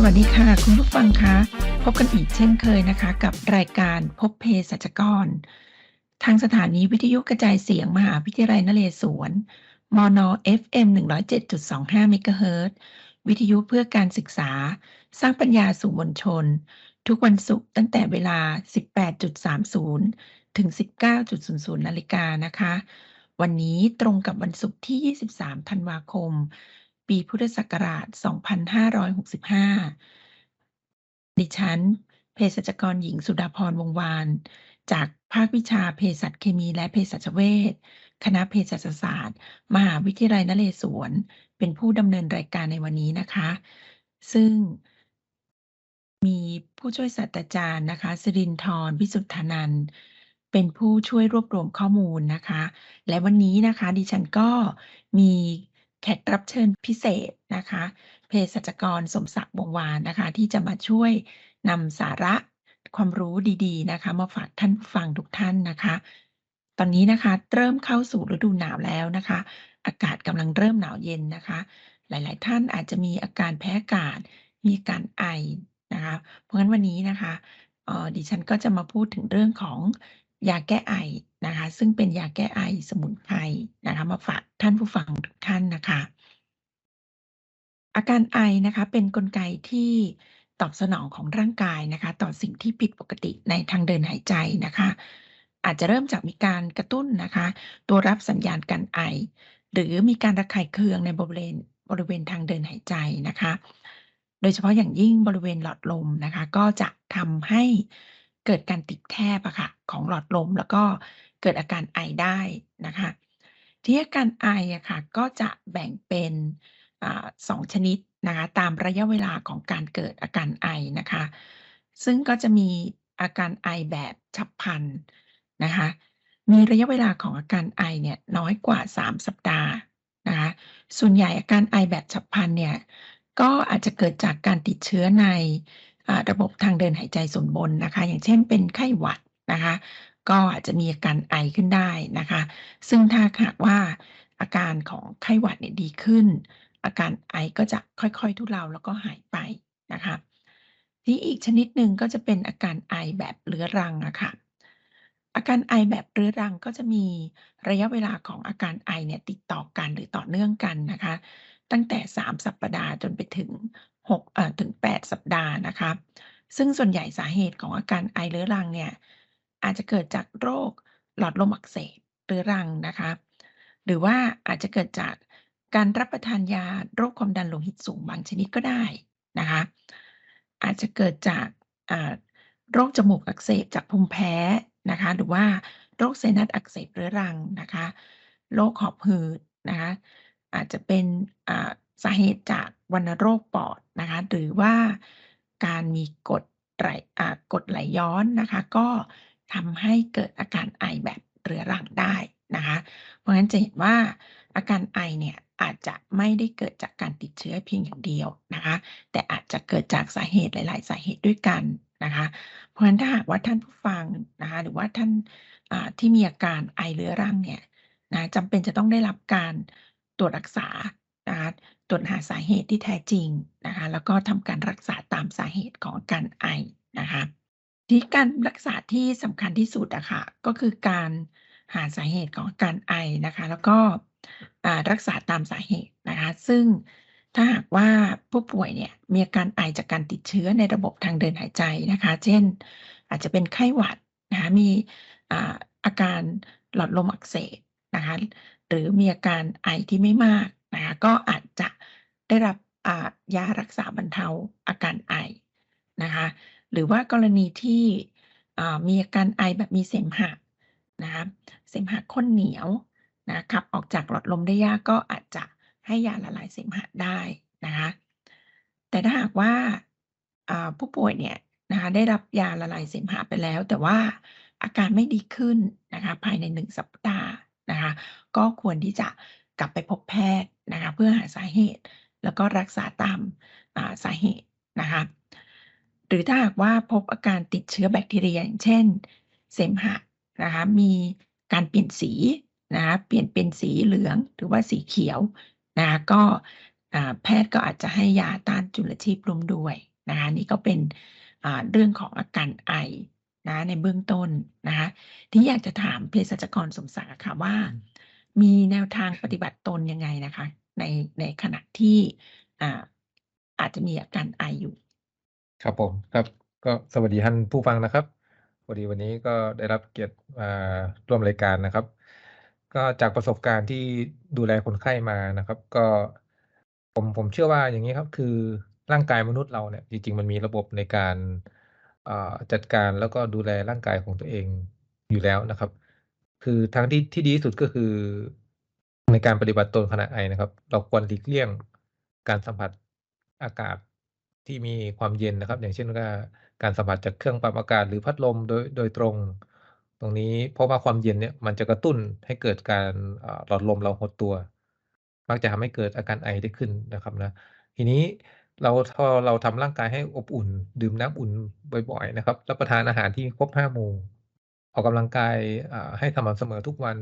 สวัสดีค่ะ คุณผู้ฟังคะพบกันอีกเช่นเคยนะคะ กับรายการพบเภสัชกร ทางสถานีวิทยุกระจายเสียงมหาวิทยาลัยนเรศวรมน FM 107.25เมกะเฮิรตซ์วิทยุเพื่อการศึกษา สร้างปัญญาสู่มวลชน ทุกวันศุกร์ตั้งแต่เวลา 18.30 ถึง 19.00 นาฬิกานะคะ วันนี้ตรงกับวันศุกร์ที่ 23 ธันวาคม ปีพุทธศักราช 2565 ดิฉันเภสัชกรหญิงสุดาพรวงวาน จากภาควิชาเภสัชเคมีและเภสัชเวชคณะเภสัชศาสตร์ มหาวิทยาลัยนเรศวร เป็นผู้ดำเนินรายการในวันนี้นะคะ ซึ่งมีผู้ช่วยศาสตราจารย์นะคะสิรินทร์วิสุทธนันเป็นผู้ช่วยรวบรวมข้อมูลนะคะ และวันนี้นะคะ ดิฉันก็มี แขกรับเชิญพิเศษนะคะเภสัชกรสมศักดิ์วงวานนะคะ ที่จะมาช่วยนำสาระความรู้ดีๆนะคะ มาฝากท่านผู้ฟังทุกท่านนะคะ ตอนนี้นะคะเริ่มเข้าสู่ฤดูหนาวแล้วนะคะ อากาศกำลังเริ่มหนาวเย็นนะคะ หลายๆ ท่านอาจจะมีอาการแพ้อากาศ มีการไอนะคะ เพราะงั้นวันนี้นะคะออดิฉันก็จะมาพูดถึงเรื่องของ ยาแก้ไอนะคะ ซึ่งเป็นยาแก้ไอสมุนไพรนะคะ มาฝากท่านผู้ฟังทุกท่านนะคะ อาการไอนะคะเป็นกลไกที่ตอบสนองของร่างกายนะคะ ต่อสิ่งที่ผิดปกติในทางเดินหายใจนะคะ อาจจะเริ่มจากมีการกระตุ้นนะคะ ตัวรับสัญญาณการไอ หรือมีการระคายเคืองในบริเวณบริเวณทางเดินหายใจนะคะ โดยเฉพาะอย่างยิ่งบริเวณหลอดลมนะคะ ก็จะทำให้ เกิดการติดแคบอะค่ะของหลอดลมแล้วก็เกิดอาการไอได้นะคะทีนี้อาการไออะค่ะก็จะแบ่งเป็นอ่า2ชนิดนะคะตามระยะเวลาของการเกิดอาการไอนะคะซึ่งก็จะมีอาการไอแบบฉับพลันนะคะมีระยะเวลาของอาการไอเนี่ยน้อยกว่า 3 สัปดาห์นะคะส่วนใหญ่อาการไอแบบฉับพลันเนี่ยก็อาจจะเกิดจากการติดเชื้อใน ระบบทางเดินหายใจส่วนบนนะคะ อย่างเช่นเป็นไข้หวัดนะคะ ก็อาจจะมีอาการไอขึ้นได้นะคะ ซึ่งถ้าหากว่าอาการของไข้หวัดเนี่ยดีขึ้น อาการไอก็จะค่อยๆทุเลาแล้วก็หายไปนะคะทีนี้อีกชนิดหนึ่งก็จะเป็นอาการไอแบบเรื้อรังอะค่ะอาการไอแบบเรื้อรังก็จะมีระยะเวลาของอาการไอเนี่ยติดต่อกันหรือต่อเนื่องกันนะคะ ตั้งแต่ 3 สัปดาห์จนไปถึง 6ถึง 8 สัปดาห์นะคะ ซึ่งส่วนใหญ่สาเหตุของอาการไอเรื้อรังเนี่ยอาจจะเกิดจากโรคหลอดลมอักเสบเรื้อรังนะคะ หรือว่าอาจจะเกิดจากการรับประทานยาโรคความดันโลหิตสูงบางชนิดก็ได้นะคะ อาจจะเกิดจากโรคจมูกอักเสบจากภูมิแพ้นะคะ หรือว่าโรคไซนัสอักเสบเรื้อรังนะคะ โรคหอบหืดนะคะ อาจจะเป็น สาเหตุจากวัณโรคปอดนะคะหรือว่าการมีกดไหลกดไหลย้อนนะคะก็ทำให้เกิดอาการไอแบบเรื้อรังได้นะคะเพราะงั้นจะเห็นว่าอาการไอเนี่ยอาจจะไม่ได้เกิดจากการติดเชื้อเพียงอย่างเดียวนะคะแต่อาจจะเกิดจากสาเหตุหลาย ๆ สาเหตุด้วยกันนะคะเพราะงั้นถ้าหากว่าท่านผู้ฟังนะคะหรือว่าท่านที่มีอาการไอเรื้อรังเนี่ยนะจำเป็นจะต้องได้รับการตรวจรักษานะคะ ตรวจหาสาเหตุที่แท้จริงนะคะ แล้วก็ทำการรักษาตามสาเหตุของการไอนะคะทีนี้การรักษาที่สำคัญที่สุดอะค่ะก็คือการหาสาเหตุของการไอนะคะ แล้วก็รักษาตามสาเหตุนะคะ ซึ่งถ้าหากว่าผู้ป่วยเนี่ยมีอาการไอจากการติดเชื้อในระบบทางเดินหายใจนะคะ เช่น อาจจะเป็นไข้หวัดนะคะมีอาการหลอดลมอักเสบนะคะ หรือมีอาการไอที่ไม่มาก นะคะก็อาจจะได้รับยารักษาบรรเทาอาการไอนะคะหรือว่ากรณีที่มีอาการไอแบบมีเสมหะนะคะเสมหะข้นเหนียวนะขับออกจากหลอดลมได้ยากก็อาจจะให้ยาละลายเสมหะได้นะคะแต่ถ้าหากว่าอ่าผู้ป่วยเนี่ยนะคะได้รับยาละลายเสมหะไปแล้ว แต่ว่าอาการไม่ดีขึ้นนะคะภายใน 1 สัปดาห์นะคะก็ควรที่จะกลับไปพบแพทย์ นะคะเพื่อหาสาเหตุ แล้วก็รักษาตามาสาเหตุนะคะหรือถ้าหากว่าพบอาการติดเชื้อแบคทีเรียอย่างเช่น เสมหะนะคะมีการเปลี่ยนสีนะคะเปลี่ยนเป็นสีเหลืองหรือว่าสีเขียวนะคะก็แพทย์ก็อาจจะให้ยาต้านจุลชีพร่วมด้วยนะคะนี่ก็เป็นเรื่องของอาการไอนะในเบื้องต้นนะคะทีนี้อยากจะถามเภสัชกรสมศักดิ์ค่ะว่า มีแนวทางปฏิบัติตนยังไงนะคะ ในในขณะที่อ่าอาจจะมีอาการไออยู่?ครับผมครับ ก็สวัสดีท่านผู้ฟังนะครับพอดีวันนี้ก็ได้รับเกียรติอ่าร่วมรายการนะครับ ก็จากประสบการณ์ที่ดูแลคนไข้มานะครับ ก็ผมผมเชื่อว่าอย่างงี้ครับคือร่างกายมนุษย์เราเนี่ยจริงๆมันมีระบบในการาจัดการแล้วก็ดูแลร่างกายของตัวเองอยู่แล้วนะครับ คือทางที่ที่ดีที่สุดก็คือ ในการปฏิบัติตนขณะไอนะครับ เราควรหลีกเลี่ยงการสัมผัสอากาศที่มีความเย็นนะครับ อย่างเช่นว่าการสัมผัสจากเครื่องปรับอากาศหรือพัดลมโดยโดยตรง ตรงนี้เพราะว่าความเย็นเนี่ยมันจะกระตุ้นให้เกิดการหลอดลมเราหดตัว มักจะทำให้เกิดอาการไอได้ขึ้นนะครับนะทีนี้เราพอเราทำร่างกายให้อบอุ่น ดื่มน้ำอุ่นบ่อยๆนะครับรับประทานอาหารที่ครบ5หมู่ ออกกำลังกายอ่าให้สม่ำเสมอทุกวัน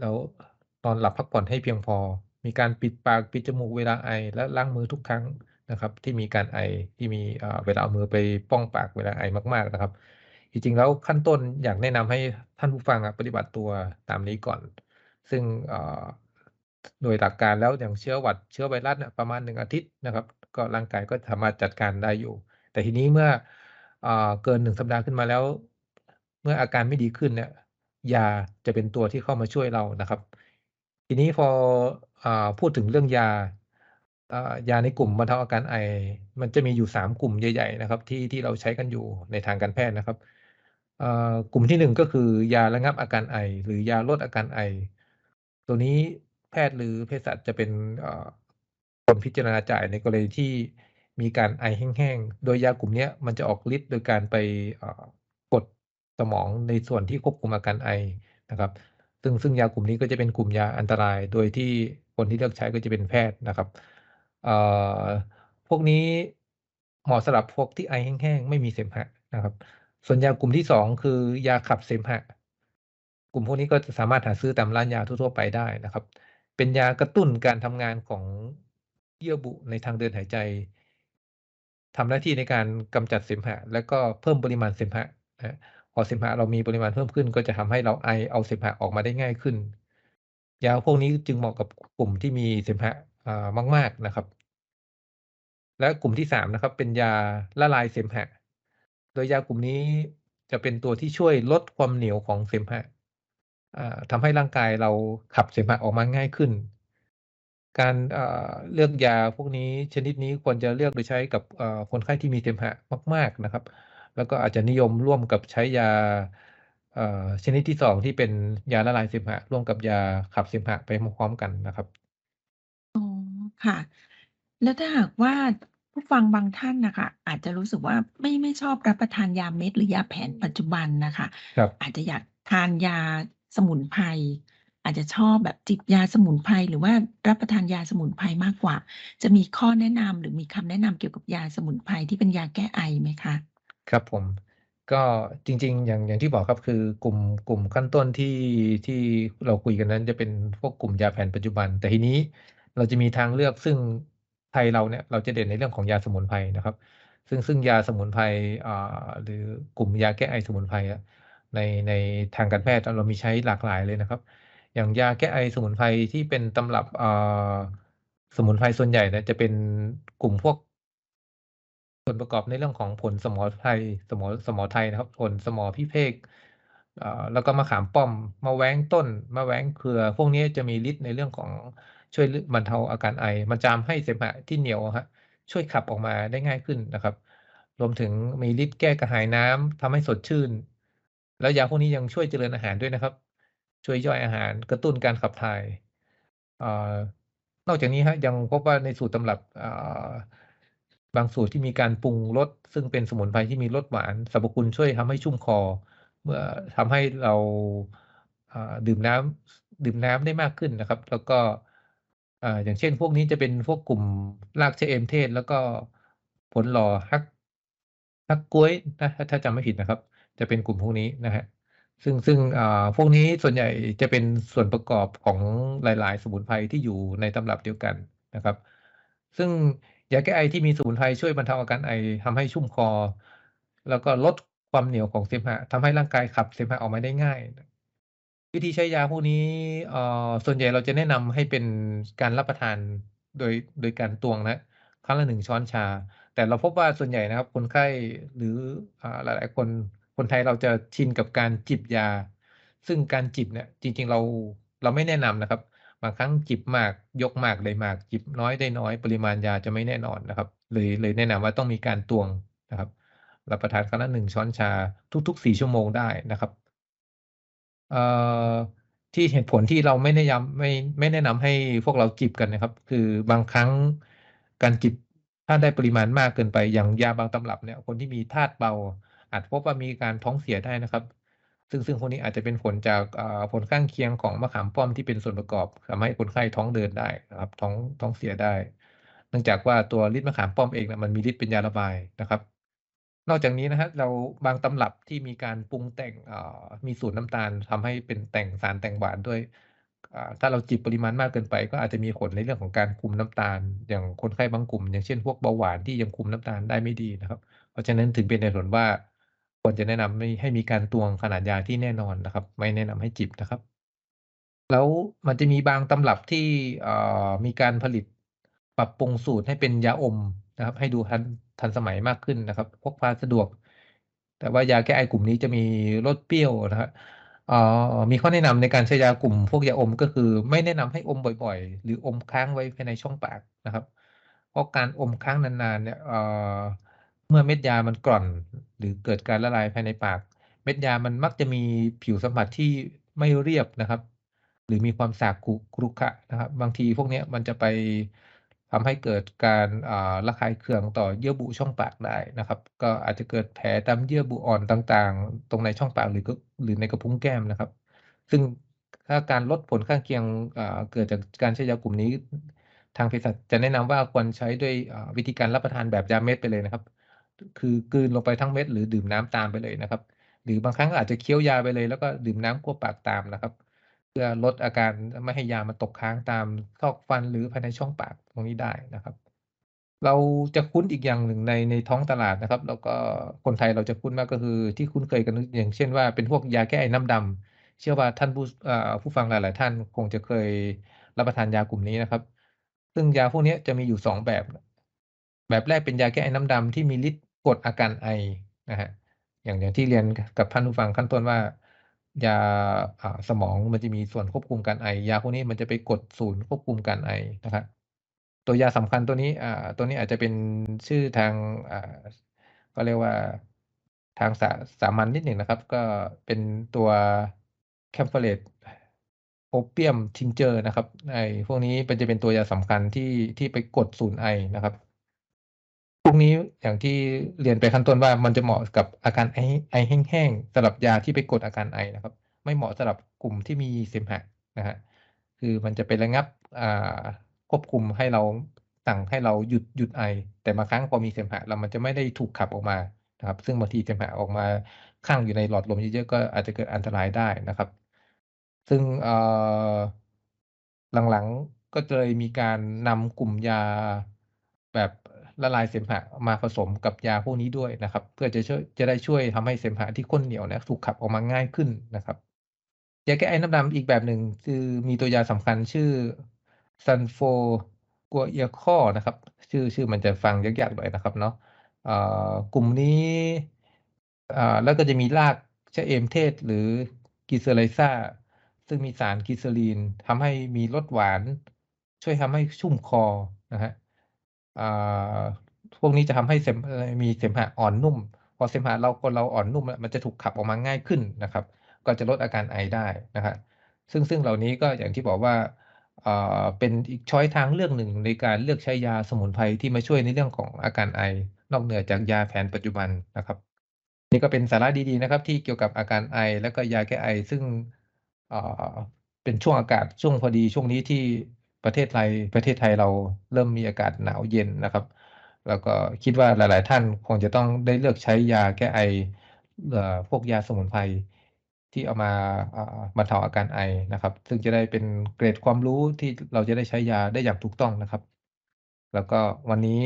แล้วนอนหลับพักผ่อนให้เพียงพอ มีการปิดปากปิดจมูกเวลาไอ และล้างมือทุกครั้งนะครับ ที่มีการไอที่มีอ่าเวลาเอามือไปป้องปากเวลาไอมาก ๆนะครับ จริงๆแล้วขั้นต้นอยากแนะนำให้ท่านผู้ฟังอะปฏิบัติตัวตามนี้ก่อน ซึ่งอ่าโดยหลักการแล้วอย่างเชื้อหวัดเชื้อไวรัสเนี่ยประมาณ1อาทิตย์นะครับ ก็ร่างกายก็สามารถจัดการได้อยู่ แต่ทีนี้เมื่ออเกิน1สัปดาห์ขึ้นมาแล้ว เมื่ออาการไม่ดีขึ้นเนี่ยยาจะเป็นตัวที่เข้ามาช่วยเรานะครับ ทีนี้พออพูดถึงเรื่องยาอยาในกลุ่มบรรเทาอาการไอ มันจะมีอยู่ 3 กลุ่มใหญ่ ๆ นะครับ ที่ที่เราใช้กันอยู่ในทางการแพทย์นะครับกลุ่มที่ 1 ก็คือยาระงับอาการไอ หรือยาลดอาการไอ ตัวนี้แพทย์หรือเภสัชจะเป็นคนพิจารณาจ่ายในกรณีที่มีการไอแห้งๆ โดยยากลุ่มนี้มันจะออกฤทธิ์โดยการไป สมองในส่วนที่ควบคุมอาการไอนะครับ ซึ่งซึ่งยากลุ่มนี้ก็จะเป็นกลุ่มยาอันตราย โดยที่คนที่เลือกใช้ก็จะเป็นแพทย์นะครับอ่าพวกนี้เหมาะสำหรับพวกที่ไอแห้งๆไม่มีเสมหะนะครับ ส่วนยากลุ่มที่2คือยาขับเสมหะ กลุ่มพวกนี้ก็จะสามารถหาซื้อตามร้านยาทั่วๆไปได้นะครับ เป็นยากระตุ้นการทำงานของเยื่อบุในทางเดินหายใจทำหน้าที่ในการกำจัดเสมหะ และก็เพิ่มปริมาณเสมหะนะ อเสมหะเรามีปริมาณเพิ่มขึ้น ก็จะทำให้เราไอเอาเสมหะออกมาได้ง่ายขึ้น ยาพวกนี้จึงเหมาะกับกลุ่มที่มีเสมหะอ่ามาก ๆนะครับ และกลุ่มที่3นะครับ เป็นยาละลายเสมหะ โดยยากลุ่มนี้จะเป็นตัวที่ช่วยลดความเหนียวของเสมหะอ่าทำให้ร่างกายเราขับเสมหะออกมาง่ายขึ้น การเลือกยาพวกนี้ชนิดนี้ควรจะเลือกโดยใช้กับคนไข้ที่มีเสมหะมาก ๆนะครับ แล้วก็อาจจะนิยมร่วมกับใช้ยาอ่าชนิดที่2ที่เป็นยาละลายเสมหะร่วมกับยาขับเสมหะไปพร้อมๆกันนะครับ อ๋อค่ะ แล้วถ้าหากว่าผู้ฟังบางท่านน่ะค่ะอาจจะรู้สึกว่าไม่ไม่ชอบรับประทานยาเม็ดหรือยาแผนปัจจุบันน่ะค่ะครับ อาจจะอยากทานยาสมุนไพรอาจจะชอบแบบจิบยาสมุนไพรหรือว่ารับประทานยาสมุนไพรมากกว่า จะมีข้อแนะนำหรือมีคำแนะนำเกี่ยวกับยาสมุนไพรที่เป็นยาแก้ไอไหมคะ? ครับผม ก็จริง ๆ อย่างอย่างที่บอกครับคือกลุ่มกลุ่มขั้นต้นที่ที่เราคุยกันนั้นจะเป็นพวกกลุ่มยาแผนปัจจุบัน แต่ทีนี้เราจะมีทางเลือกซึ่งไทยเราเนี่ยเราจะเด่นในเรื่องของยาสมุนไพรนะครับ ซึ่งซึ่งยาสมุนไพรอ่าหรือกลุ่มยาแก้ไอสมุนไพรอะในในทางการแพทย์เรามีใช้หลากหลายเลยนะครับ อย่างยาแก้ไอสมุนไพรที่เป็นตำรับอ่าสมุนไพรส่วนใหญ่เนี่ยจะเป็นกลุ่มพวก ส่วนประกอบในเรื่องของผลสมอไพรสมอสมอไทยนะครับ ผลสมอพิเภกแล้วก็มะขามป้อมมะแว้งต้นมะแว้งเครือ พวกนี้จะมีฤทธิ์ในเรื่องของช่วยบรรเทาอาการไอ มันจะทำให้เสมหะที่เหนียวอะช่วยขับออกมาได้ง่ายขึ้นนะครับ รวมถึงมีฤทธิ์แก้กระหายน้ำทำให้สดชื่น แล้วยาพวกนี้ยังช่วยเจริญอาหารด้วยนะครับ ช่วยย่อยอาหารกระตุ้นการขับถ่ายอนอกจากนี้ครับยังพบว่าในสูตรตำรับ บางสูตรที่มีการปรุงรสซึ่งเป็นสมุนไพรที่มีรสหวานสรรพคุณช่วยทำให้ชุ่มคอ เมื่อทำให้เราาดื่มน้ำดื่มน้ำได้มากขึ้นนะครับ แล้วก็อ่าอย่างเช่น พวกนี้จะเป็นพวกกลุ่มรากเชเอมเทศ แล้วก็ผลหล่อฮักฮักก๊วยนะถ้าจำไม่ผิดนะครับ จะเป็นกลุ่มพวกนี้นะครับซึ่งซึ่งพวกนี้ส่วนใหญ่จะเป็นส่วนประกอบของหลาย ๆ สมุนไพรที่อยู่ในตำรับเดียวกันนะครับ ซึ่ง ยาแก้ไอที่มีสมุนไพรช่วยบรรเทาอาการไอทำให้ชุ่มคอ แล้วก็ลดความเหนียวของเสมหะทำให้ร่างกายขับเสมหะออกมาได้ง่าย วิธีใช้ยาพวกนี้เอ่อส่วนใหญ่เราจะแนะนำให้เป็นการรับประทานโดยโดยการตวงนะครั้งละ1ช้อนชา แต่เราพบว่าส่วนใหญ่นะครับ คนไข้หรืออ่าหลายๆคนคนไทยเราจะชินกับการจิบยา ซึ่งการจิบเนี่ยจริง ๆ เราเราไม่แนะนำนะครับ บางครั้งจิบมากยกมากได้มาก จิบน้อยได้น้อย ปริมาณยาจะไม่แน่นอนนะครับเลยเลยแนะนำว่าต้องมีการตวงนะครับรับประทานครั้งละ1ช้อนชาทุกๆ4ชั่วโมงได้นะครับเอ่อที่เหตุผลที่เราไม่แนะยำไม่ไม่แนะนำให้พวกเราจิบกันนะครับ คือบางครั้งการจิบถ้าได้ปริมาณมากเกินไปอย่างยาบางตำรับเนี่ยคนที่มีธาตุเบาอาจพบว่ามีการท้องเสียได้นะครับ ซึ่งซึ่งพวกนี้อาจจะเป็นผลจากผลข้างเคียงของมะขามป้อมที่เป็นส่วนประกอบทำให้คนไข้ท้องเดินได้นะครับ ท้องท้องเสียได้ เนื่องจากว่าตัวฤทธิ์มะขามป้อมเองนะมันมีฤทธิ์เป็นยาระบายนะครับ นอกจากนี้นะครับเราบางตำรับที่มีการปรุงแต่งมีสูตรน้ำตาลทำให้เป็นแต่งสารแต่งหวานด้วยถ้าเราจิบปริมาณมากเกินไป ก็อาจจะมีผลในเรื่องของการคุมน้ำตาล อย่างคนไข้บางกลุ่ม อย่างเช่นพวกเบาหวานที่ยังคุมน้ำตาลได้ไม่ดีนะครับ เพราะฉะนั้นถึงเป็นเหตุผลว่า ควรจะแนะนำให้มีการตวงขนาดยาที่แน่นอนนะครับ ไม่แนะนำให้จิบนะครับ แล้วมันจะมีบางตำรับที่มีการผลิตปรับปรุงสูตรให้เป็นยาอมนะครับ ให้ดูทันทันสมัยมากขึ้นนะครับพกพาสะดวก แต่ว่ายาแก้ไอกลุ่มนี้จะมีรสเปรี้ยวนะครับมีข้อแนะนำในการใช้ยากลุ่มพวกยาอมก็คือ ไม่แนะนำให้อมบ่อยๆ หรืออมค้างไว้ภายในช่องปากนะครับ เพราะการอมค้างนานๆเนี่ย เมื่อเม็ดยามันกร่อน หรือเกิดการละลายภายในปาก เม็ดยามันมักจะมีผิวสัมผัสที่ไม่เรียบนะครับ หรือมีความสากขรุขรุขระนะครับ บางทีพวกนี้มันจะไปทำให้เกิดการาระคายเคืองต่อเยื่อบุช่องปากได้นะครับ ก็อาจจะเกิดแผลตามเยื่อบุอ่อนต่างๆ ตรงในช่องปากหรือก็หรือในกระพุ้งแก้มนะครับ ซึ่งถ้าการลดผลข้างเคียงเกิดจากการใช้ยากลุ่มนี้ ทางเภสัชจะแนะนำว่าควรใช้ด้วยวิธีการรับประทานแบบยาเม็ดไปเลยนะครับ คือกลืนลงไปทั้งเม็ดหรือดื่มน้ำตามไปเลยนะครับ หรือบางครั้งอาจจะเคี้ยวยาไปเลย แล้วก็ดื่มน้ำกลั้วปากตามนะครับ เพื่อลดอาการไม่ให้ยามันตกค้างตามซอกฟันหรือภายในช่องปากตรงนี้ได้นะครับ เราจะคุ้นอีกอย่างหนึ่งในในท้องตลาดนะครับ แล้วก็คนไทยเราจะคุ้นมากก็คือ ที่คุ้นเคยกันอย่างเช่นว่าเป็นพวกยาแก้ไอน้ำดำเชื่อว่าท่านผู้ผู้ฟังหลาย ๆ ท่านคงจะเคยรับประทานยากลุ่มนี้นะครับ ซึ่งยาพวกนี้จะมีอยู่ 2 แบบ แบบแรกเป็นยาแก้ไอน้ำดำที่มีฤทธิ์ กดอาการไอนะครับอย่างอย่างที่เรียนกับท่านผู้ฟังขั้นต้นว่ายาสมองมันจะมีส่วนควบคุมการไอยาพวกนี้มันจะไปกดศูนย์ควบคุมการไอนะครับตัวยาสำคัญตัวนี้อ่าตัวนี้อาจจะเป็นชื่อทางอ่าเขาเรียกว่าทางสาสามัญนิดหนึ่งนะครับ ก็เป็นตัว Camphorates Opium Tincture นะครับไอพวกนี้มันจะเป็นตัวยาสำคัญที่ที่ไปกดศูนย์ไอนะครับ วกนี้อย่างที่เรียนไปขั้นต้นว่ามันจะเหมาะกับอาการไอไอแห้งๆสำหรับยาที่ไปกดอาการไอนะครับ ไม่เหมาะสำหรับกลุ่มที่มีเสมหะนะครับคือมันจะไประงับควบคุมให้เราสั่งให้เราหยุดหยุดไอ แต่บางครั้งพอมีเสมหะแล้วมันจะไม่ได้ถูกขับออกมานะครับ ซึ่งบางทีเสมหะออกมาคั่งอยู่ในหลอดลมเยอะๆก็อาจจะเกิดอันตรายได้นะครับ ซึ่งหลังๆก็เลยมีการนำกลุ่มยาแบบ ละลายเสมหะมาผสมกับยาพวกนี้ด้วยนะครับ เพื่อจะช่วยจะได้ช่วยทำให้เสมหะที่ข้นเหนียวนี่ยถูกขับออกมาง่ายขึ้นนะครับยาแก้ไอน้ำดำอีกแบบหนึ่งคือมีตัวยาสำคัญชื่อ Sulfoglucoacol นะครับ ชื่อชื่อมันจะฟังยากๆหน่อยนะครับเนาะกลุ่มนี้แล้วก็จะมีรากชะเอมเทศหรือ Glycyrrhiza ซึ่งมีสารกลีเซอรีนทำให้มีรสหวาน ช่วยทำให้ชุ่มคอนะครับอ่า พวกนี้จะทำให้เสมมีเสมหะอ่อนนุ่ม พอเสมหะเราคนเราอ่อนนุ่ม มันจะถูกขับออกมาง่ายขึ้นนะครับ ก็จะลดอาการไอได้นะครับซึ่งซึ่งเหล่านี้ก็อย่างที่บอกว่าเป็นอีกช้อยทางเลือกหนึ่งในการเลือกใช้ยาสมุนไพรที่มาช่วยในเรื่องของอาการไอ นอกเหนือจากยาแผนปัจจุบันนะครับ นี่ก็เป็นสาระดีๆนะครับ ที่เกี่ยวกับอาการไอ แล้วก็ยาแก้ไอ ซึ่งเป็นช่วงอากาศช่วงพอดีช่วงนี้ที่ ประเทศไทยประเทศไทยเราเริ่มมีอากาศหนาวเย็นนะครับ แล้วก็คิดว่าหลาย ๆ ท่านคงจะต้องได้เลือกใช้ยาแก้ไอพวกยาสมุนไพรที่เอามาอ่าบรรเทาอาการไอนะครับ ซึ่งจะได้เป็นเกรดความรู้ที่เราจะได้ใช้ยาได้อย่างถูกต้องนะครับ แล้วก็วันนี้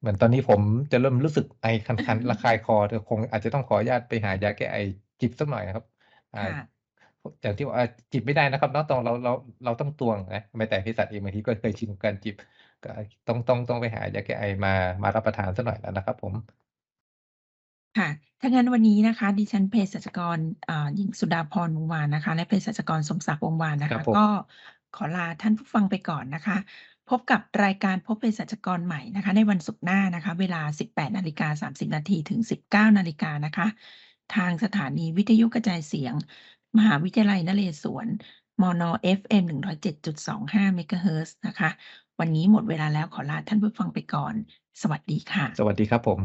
เหมือนตอนนี้ผมจะเริ่มรู้สึกไอคันๆระคายคอเดี๋ยวคงอาจจะต้องขออนุญาตไปหายาแก้ไอจิบสักหน่อยนะครับ อ่าค่ะอย่างที่บอกอาจิบไม่ได้นะครับเนาะต้องเราเราเราต้องตวงนะแม้แต่เภสัชเองบางทีก็เคยชินกับการจิบก็ต้องต้องต้องไปหายาแก้ไอมามารับประทานสักหน่อยแล้วนะครับ ผมค่ะถ้างั้นวันนี้นะคะ ดิฉันเภสัชกรอ่าหญิงสุดาพรวงศ์วานนะคะ และเภสัชกรสมศักดิ์วงศ์วานนะครัคะบผมก็ขอลาท่านผู้ฟังไปก่อนนะคะ พบกับรายการพบเภสัชกรใหม่นะคะ ในวันศุกร์หน้านะคะ เวลา 18:30นาทีถึง 19นาฬิกานะคะ ทางสถานีวิทยุกระจายเสียง มหาวิทยาลัยนเรศวร มน. FM 107.25 เมกะเฮิรตซ์นะคะ วันนี้หมดเวลาแล้วขอลาท่านผู้ฟังไปก่อน สวัสดีค่ะ สวัสดีครับผม